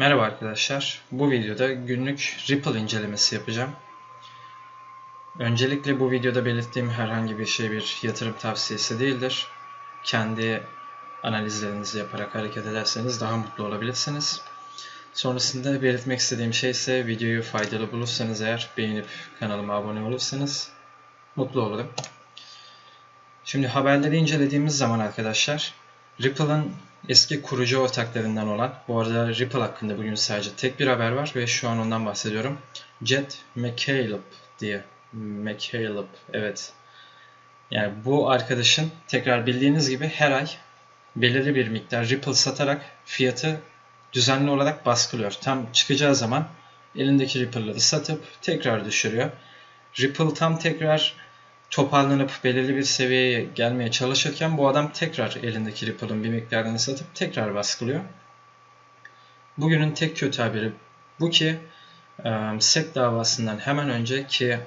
Merhaba arkadaşlar. Bu videoda günlük Ripple incelemesi yapacağım. Öncelikle bu videoda belirttiğim herhangi bir şey bir yatırım tavsiyesi değildir. Kendi analizlerinizi yaparak hareket ederseniz daha mutlu olabilirsiniz. Sonrasında belirtmek istediğim şey ise videoyu faydalı bulursanız eğer beğenip kanalıma abone olursanız mutlu olurum. Şimdi haberleri incelediğimiz zaman arkadaşlar Ripple'ın eski kurucu ortaklarından olan, bu arada Ripple hakkında bugün sadece tek bir haber var ve şu an ondan bahsediyorum. Jet McCaleb diye. McCaleb, evet. Yani bu arkadaşın tekrar bildiğiniz gibi her ay belirli bir miktar Ripple satarak fiyatı düzenli olarak baskılıyor. Tam çıkacağı zaman elindeki Ripple'ları satıp tekrar düşürüyor. Ripple tam tekrar toparlanıp belirli bir seviyeye gelmeye çalışırken bu adam tekrar elindeki Ripple'ın bir miktarını satıp tekrar baskılıyor. Bugünün tek kötü haberi bu ki SEC davasından hemen önce ki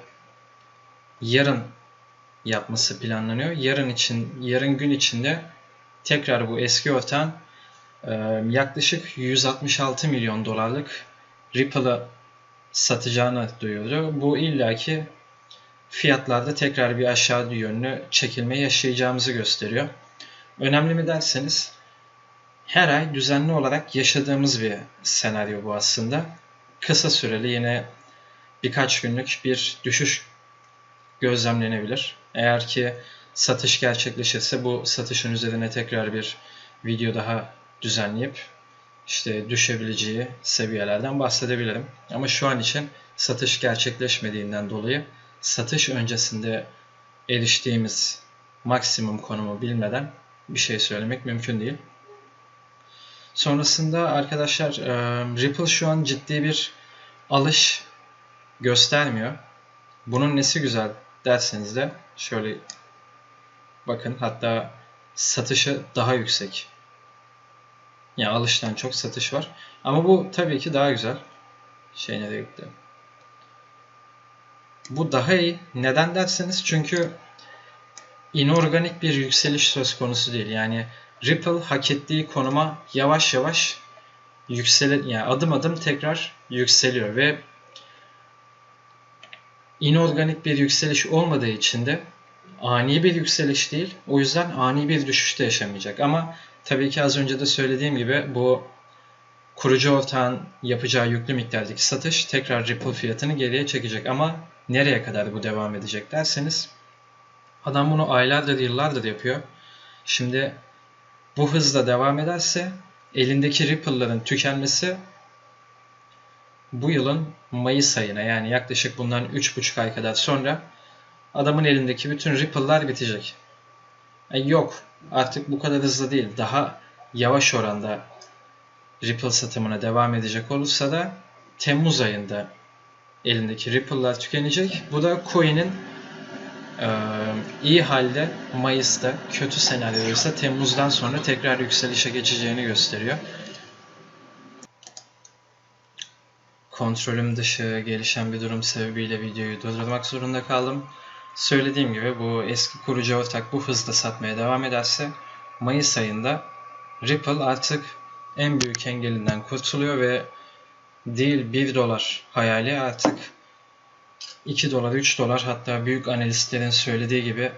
yarın yapması planlanıyor. Yarın için yarın gün içinde tekrar bu eski ortağın yaklaşık 166 milyon dolarlık Ripple'ı satacağını duyurdu. Bu illaki fiyatlarda tekrar bir aşağı yönlü çekilme yaşayacağımızı gösteriyor. Önemli mi derseniz her ay düzenli olarak yaşadığımız bir senaryo bu aslında. Kısa süreli yine birkaç günlük bir düşüş gözlemlenebilir. Eğer ki satış gerçekleşirse bu satışın üzerine tekrar bir video daha düzenleyip işte düşebileceği seviyelerden bahsedebilirim. Ama şu an için satış gerçekleşmediğinden dolayı satış öncesinde eriştiğimiz maksimum konumu bilmeden bir şey söylemek mümkün değil. Sonrasında arkadaşlar Ripple şu an ciddi bir alış göstermiyor. Bunun nesi güzel derseniz de şöyle bakın hatta satışı daha yüksek. Yani alıştan çok satış var. Ama bu tabii ki daha güzel. Şey nereye gitti? Bu daha iyi. Neden derseniz çünkü inorganik bir yükseliş söz konusu değil. Yani Ripple hak ettiği konuma yavaş yavaş yükselir yani adım adım tekrar yükseliyor ve inorganik bir yükseliş olmadığı için de ani bir yükseliş değil. O yüzden ani bir düşüş de yaşamayacak. Ama tabii ki az önce de söylediğim gibi bu kurucu ortağın yapacağı yüklü miktardaki satış tekrar Ripple fiyatını geriye çekecek. Ama nereye kadar bu devam edecek derseniz adam bunu aylardır yıllardır yapıyor. Şimdi bu hızla devam ederse elindeki Ripple'ların tükenmesi bu yılın Mayıs ayına yani yaklaşık bundan 3,5 ay kadar sonra adamın elindeki bütün Ripple'lar bitecek. E yok artık bu kadar hızlı değil. Daha yavaş oranda Ripple satımına devam edecek olursa da Temmuz ayında elindeki Ripple'lar tükenecek. Bu da coin'in e, iyi halde Mayıs'ta, kötü senaryo ise Temmuz'dan sonra tekrar yükselişe geçeceğini gösteriyor. Kontrolüm dışı gelişen bir durum sebebiyle videoyu durdurmak zorunda kaldım. Söylediğim gibi bu eski kurucu ortak bu hızla satmaya devam ederse Mayıs ayında Ripple artık en büyük engelinden kurtuluyor ve değil 1 dolar hayali artık 2 dolar, 3 dolar hatta büyük analistlerin söylediği gibi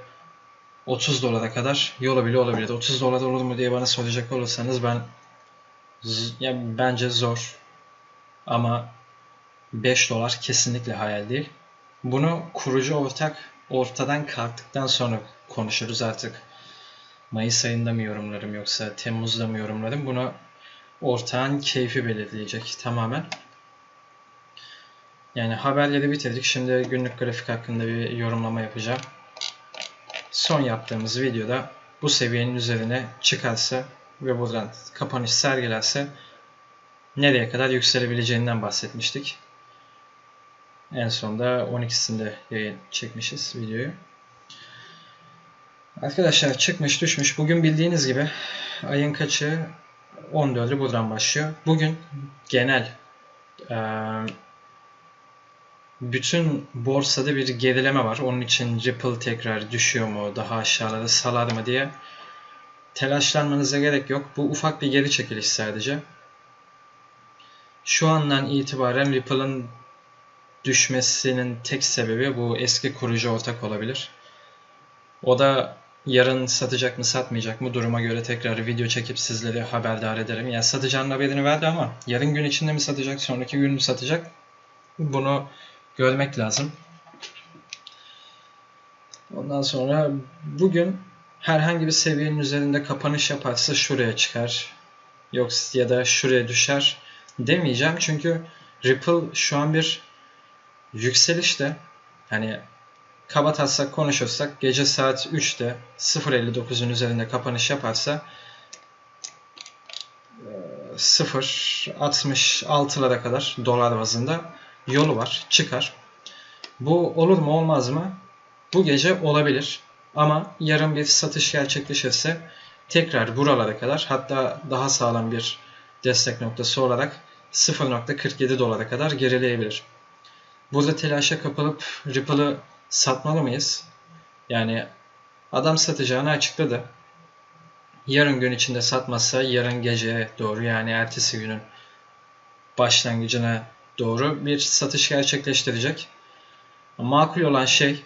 30 dolara kadar yola bile olabilir. 30 dolar olur mu diye bana soracak olursanız ben ya bence zor. Ama 5 dolar kesinlikle hayal değil. Bunu kurucu ortak ortadan kalktıktan sonra konuşuruz artık. Mayıs ayında mı yorumlarım yoksa Temmuz'da mı yorumlarım bunu ortağın keyfi belirleyecek tamamen. Yani haberleri bitirdik. Şimdi günlük grafik hakkında bir yorumlama yapacağım. Son yaptığımız videoda bu seviyenin üzerine çıkarsa ve buradan kapanış sergilerse nereye kadar yükselebileceğinden bahsetmiştik. En sonunda 12'sinde yayın çekmişiz videoyu. Arkadaşlar çıkmış düşmüş. Bugün bildiğiniz gibi ayın kaçı 14'ü buradan başlıyor. Bugün genel e, bütün borsada bir gerileme var. Onun için Ripple tekrar düşüyor mu, daha aşağılara salar mı diye telaşlanmanıza gerek yok. Bu ufak bir geri çekiliş sadece. Şu andan itibaren Ripple'ın düşmesinin tek sebebi bu eski kurucu ortak olabilir. O da yarın satacak mı satmayacak mı duruma göre tekrar video çekip sizleri haberdar ederim. Yani satacağının haberini verdi ama yarın gün içinde mi satacak, sonraki gün mü satacak bunu görmek lazım. Ondan sonra bugün herhangi bir seviyenin üzerinde kapanış yaparsa şuraya çıkar. Yoksa ya da şuraya düşer demeyeceğim. Çünkü Ripple şu an bir yükselişte. Hani kaba taslak konuşursak gece saat 3'te 0.59'un üzerinde kapanış yaparsa 0.66'lara kadar dolar bazında yolu var. Çıkar. Bu olur mu olmaz mı? Bu gece olabilir. Ama yarın bir satış gerçekleşirse tekrar buralara kadar hatta daha sağlam bir destek noktası olarak 0.47 dolara kadar gerileyebilir. Burada telaşa kapılıp Ripple'ı satmalı mıyız? Yani adam satacağını açıkladı. Yarın gün içinde satmazsa yarın geceye doğru yani ertesi günün başlangıcına doğru bir satış gerçekleştirecek. Makul olan şey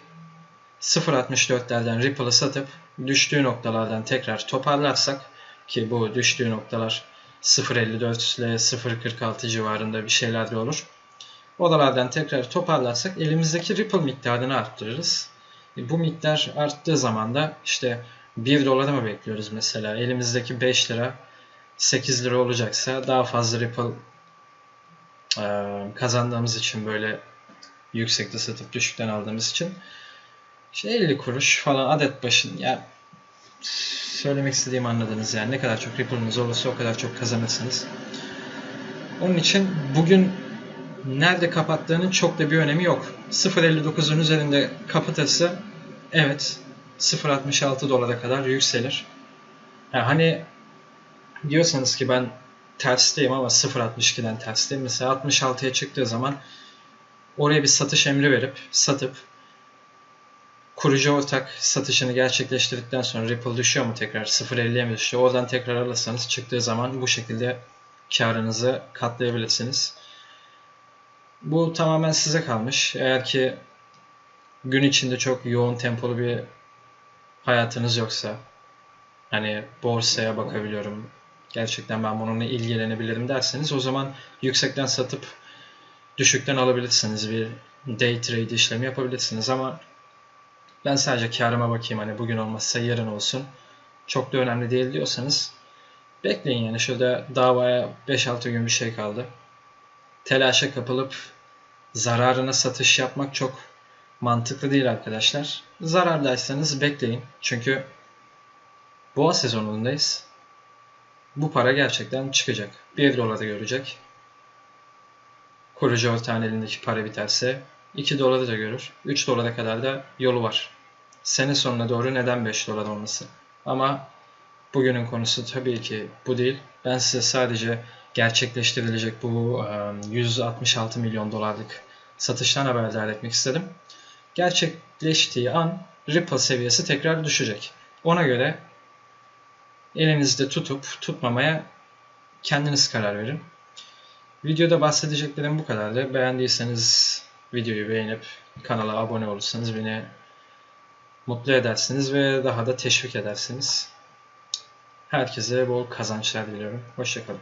0.64'lerden Ripple'ı satıp düştüğü noktalardan tekrar toparlarsak ki bu düştüğü noktalar 0.54 ile 0.46 civarında bir şeyler de olur. Oralardan tekrar toparlarsak elimizdeki Ripple miktarını arttırırız. E, bu miktar arttığı zaman da işte 1 dolara mı bekliyoruz mesela? Elimizdeki 5 lira 8 lira olacaksa daha fazla Ripple kazandığımız için böyle yüksekte satıp düşükten aldığımız için işte 50 kuruş falan adet başın ya söylemek istediğimi anladınız yani ne kadar çok Ripple'ınız olursa o kadar çok kazanırsınız. Onun için bugün nerede kapattığının çok da bir önemi yok. 0.59'un üzerinde kapatırsa evet 0.66 dolara kadar yükselir. Yani hani diyorsanız ki ben tersteyim ama 0.62'den tersteyim. Mesela 66'ya çıktığı zaman oraya bir satış emri verip satıp kurucu ortak satışını gerçekleştirdikten sonra Ripple düşüyor mu tekrar 0.50'ye mi düşüyor? Oradan tekrar alırsanız çıktığı zaman bu şekilde karınızı katlayabilirsiniz. Bu tamamen size kalmış. Eğer ki gün içinde çok yoğun tempolu bir hayatınız yoksa hani borsaya bakabiliyorum. Gerçekten ben bununla ilgilenebilirim derseniz o zaman yüksekten satıp düşükten alabilirsiniz. Bir day trade işlemi yapabilirsiniz ama ben sadece karıma bakayım hani bugün olmazsa yarın olsun. Çok da önemli değil diyorsanız bekleyin yani şurada davaya 5-6 gün bir şey kaldı. Telaşa kapılıp zararına satış yapmak çok mantıklı değil arkadaşlar. Zarardaysanız bekleyin. Çünkü boğa sezonundayız. Bu para gerçekten çıkacak. 1 doları görecek. Kurucu ortağın elindeki para biterse 2 doları da görür. 3 dolara kadar da yolu var. Sene sonuna doğru neden 5 dolar olması? Ama bugünün konusu tabii ki bu değil. Ben size sadece gerçekleştirilecek bu 166 milyon dolarlık satıştan haberdar etmek istedim. Gerçekleştiği an Ripple seviyesi tekrar düşecek. Ona göre elinizde tutup tutmamaya kendiniz karar verin. Videoda bahsedeceklerim bu kadardı. Beğendiyseniz videoyu beğenip kanala abone olursanız beni mutlu edersiniz ve daha da teşvik edersiniz. Herkese bol kazançlar diliyorum. Hoşçakalın.